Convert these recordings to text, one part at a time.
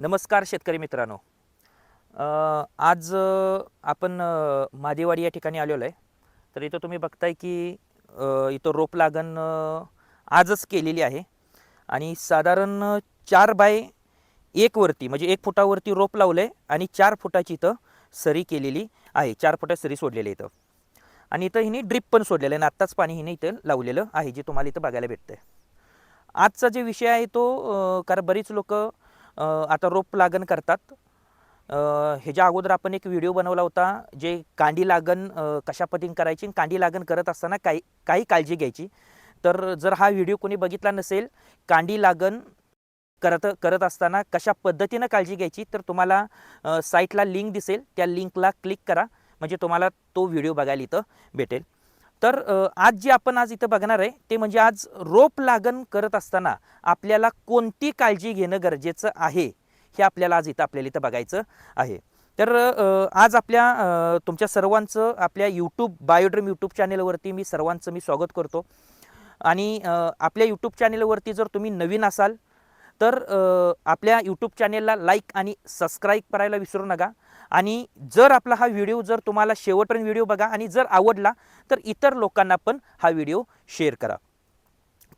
नमस्कार शेतकरी मित्रांनो. आज आपण मादेवाडी या ठिकाणी आलेलो आहे. तर इथं तुम्ही बघताय की इथं रोप लागण आजच केलेली आहे. आणि साधारण चार बाय एकवरती म्हणजे एक फुटावरती रोप लावलं आहे आणि चार फुटाची इथं सरी केलेली आहे. चार फुटा सरी सोडलेली इथं. आणि इथं हिने ड्रिप पण सोडलेलं आहे. आणि आत्ताच पाणी हिने इथं लावलेलं आहे जे तुम्हाला इथं बघायला भेटतं आहे आजचा जे विषय आहे तो कारण बरीच लोकं आता रोप लागण करतात. ह्याच्या अगोदर आपण एक व्हिडिओ बनवला होता जे कांडी लागण कशा पद्धतीने करायची आणि कांडी लागण करत असताना काही काही काळजी घ्यायची. तर जर हा व्हिडिओ कोणी बघितला नसेल कांडी लागण करत करत असताना कशा पद्धतीनं काळजी घ्यायची तर तुम्हाला साईटला लिंक दिसेल. त्या लिंकला क्लिक करा. म्हणजे तुम्हाला तो व्हिडिओ बघायला इथं भेटेल. तर आज जे आपण आज इथं बघणार आहे ते म्हणजे आज रोप लागण करत असताना आपल्याला कोणती काळजी घेणं गरजेचं आहे हे आपल्याला आज इथं आपल्याला इथं बघायचं आहे. तर आज आपल्या तुमच्या सर्वांचं आपल्या यूट्यूब बायोड्रीम यूट्यूब चॅनेलवरती मी सर्वांचं मी स्वागत करतो. आणि आपल्या यूट्यूब चॅनेलवरती जर तुम्ही नवीन असाल तर आपल्या यूट्यूब चॅनेलला लाईक आणि सबस्क्राईब करायला विसरू नका. आणि जर आपला हा व्हिडिओ जर तुम्हाला शेवटपर्यंत व्हिडिओ बघा आणि जर आवडला तर इतर लोकांना पण हा व्हिडिओ शेअर करा.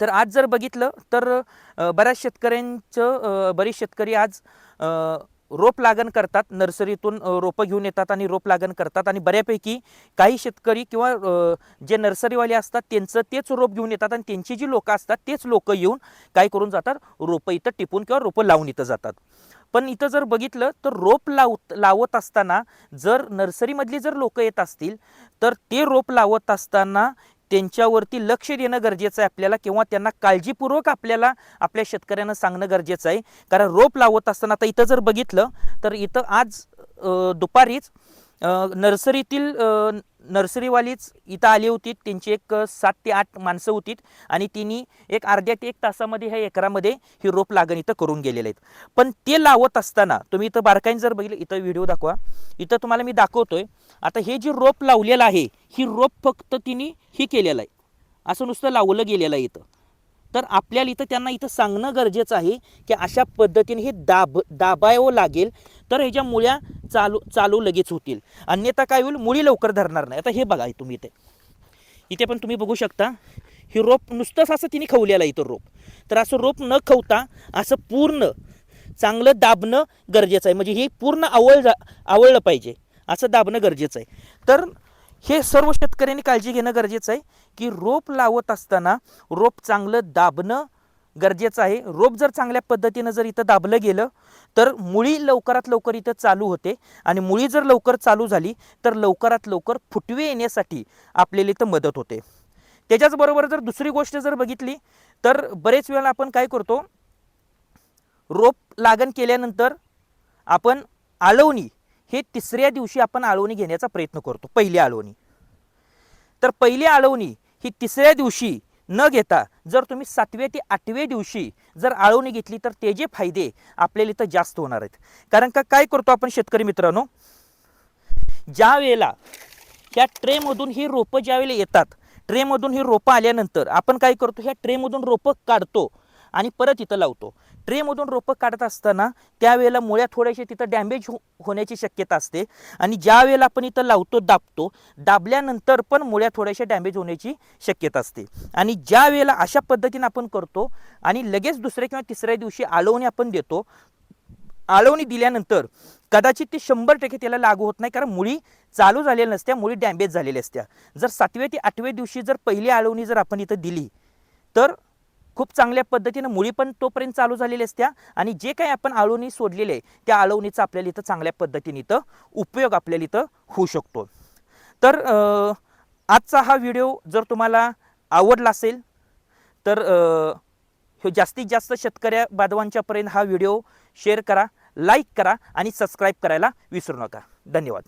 तर आज जर बघितलं तर बऱ्याच शेतकऱ्यांचं बरेच शेतकरी आज रोप लागण करतात नर्सरीतून रोपं घेऊन येतात आणि रोप लागण करतात आणि बऱ्यापैकी काही शेतकरी किंवा जे नर्सरीवाले असतात त्यांचं तेच रोप घेऊन येतात आणि त्यांची जी लोकं असतात तेच लोकं येऊन काय करून जातात रोपं इथं टिपून किंवा रोपं लावून इथं जातात. पण इथं जर बघितलं तर रोप लावत लावत असताना जर नर्सरीमधली जर लोकं येत असतील तर ते रोप लावत असताना त्यांच्यावरती लक्ष देणं गरजेचं आहे आपल्याला किंवा त्यांना काळजीपूर्वक आपल्याला आपल्या शेतकऱ्यांना सांगणं गरजेचं आहे. कारण रोप लावत असताना आता इथं जर बघितलं तर इथं आज दुपारीच नर्सरीतील नर्सरीवालीच इथं आली होती. त्यांची एक सात ते आठ माणसं होती. आणि तिने एक अर्ध्या ते एक तासामध्ये ह्या एकरामध्ये ही रोप लागण इथं करून गेलेले आहेत. पण ते लावत असताना तुम्ही इथं बारकाईने जर बघितलं इथं व्हिडिओ दाखवा. इथं तुम्हाला मी दाखवतोय आता हे जे रोप लावलेलं आहे ही रोप फक्त तिने ही केलेलं आहे. असं नुसतं लावलं गेलेलं आहे इथं. तर आपल्याला इथं त्यांना इथं सांगणं गरजेचं आहे की अशा पद्धतीने हे दाब दाबावं लागेल तर ह्याच्या मुळ्या चालू चालू लगेच होतील. अन्यथा काय होईल मुळी लवकर धरणार नाही. आता हे बघा तुम्ही इथे. इथे पण तुम्ही बघू शकता ही रोप नुसतंच असं तिने खवलेलं आहे इथं रोप. तर असं रोप न खवता असं पूर्ण चांगलं दाबणं गरजेचं आहे. म्हणजे हे पूर्ण आवळ जा आवळलं पाहिजे. असं दाबणं गरजेचं आहे. तर हे सर्व शेतकऱ्यांनी काळजी घेणं गरजेचं आहे की रोप लावत असताना रोप चांगलं दाबणं गरजेचं आहे. रोप जर चांगल्या पद्धतीनं जर इथं दाबलं गेलं तर मुळी लवकरात लवकर इथं चालू होते. आणि मुळी जर लवकर चालू झाली तर लवकरात लवकर फुटवे येण्यासाठी आपल्याला इथं मदत होते. त्याच्याचबरोबर जर दुसरी गोष्ट जर बघितली तर बरेच वेळा आपण काय करतो रोप लागण केल्यानंतर आपण आळवणी हे तिसऱ्या दिवशी आपण आळवणी घेण्याचा प्रयत्न करतो पहिली आळवणी. तर पहिली आळवणी ही तिसऱ्या दिवशी न घेता जर तुम्ही सातव्या ते आठव्या दिवशी जर आळवणी घेतली तर ते जे फायदे आपल्याला इथं जास्त होणार आहेत. कारण का काय करतो आपण शेतकरी मित्रांनो? ज्या वेळेला ह्या ट्रेमधून ही रोपं ज्या वेळेला येतात ट्रेमधून ही रोपं आल्यानंतर आपण काय करतो? ह्या ट्रेमधून रोपं काढतो आणि परत इथं लावतो. ट्रेमधून रोपं काढत असताना त्यावेळेला मुळ्या थोड्याशा तिथं डॅमेज हो होण्याची शक्यता असते. आणि ज्या वेळेला आपण इथं लावतो दाबतो दाबल्यानंतर पण मुळ्या थोड्याशा डॅमेज होण्याची शक्यता असते. आणि ज्या वेळेला अशा पद्धतीने आपण करतो आणि लगेच दुसऱ्या किंवा तिसऱ्या दिवशी आळवणी आपण देतो आळवणी दिल्यानंतर कदाचित ते शंभर टक्के त्याला लागू होत नाही कारण मुळी चालू झालेल्या नसत्या मुळी डॅमेज झालेल्या असत्या. जर सातव्या ते आठव्या दिवशी जर पहिली आळवणी जर आपण इथं दिली तर खूप चांगल्या पद्धतीनं मुळी पण तोपर्यंत चालू झालेली असत्या. आणि जे काही आपण आळवणी सोडलेले आहे त्या आळवणीचा आपल्याला इथं चांगल्या पद्धतीने इथं उपयोग आपल्याला इथं होऊ शकतो. तर आजचा हा व्हिडिओ जर तुम्हाला आवडला असेल तर हे जास्तीत जास्त शेतकऱ्या बांधवांच्यापर्यंत हा व्हिडिओ शेअर करा लाईक करा आणि सबस्क्राईब करायला विसरू नका. धन्यवाद.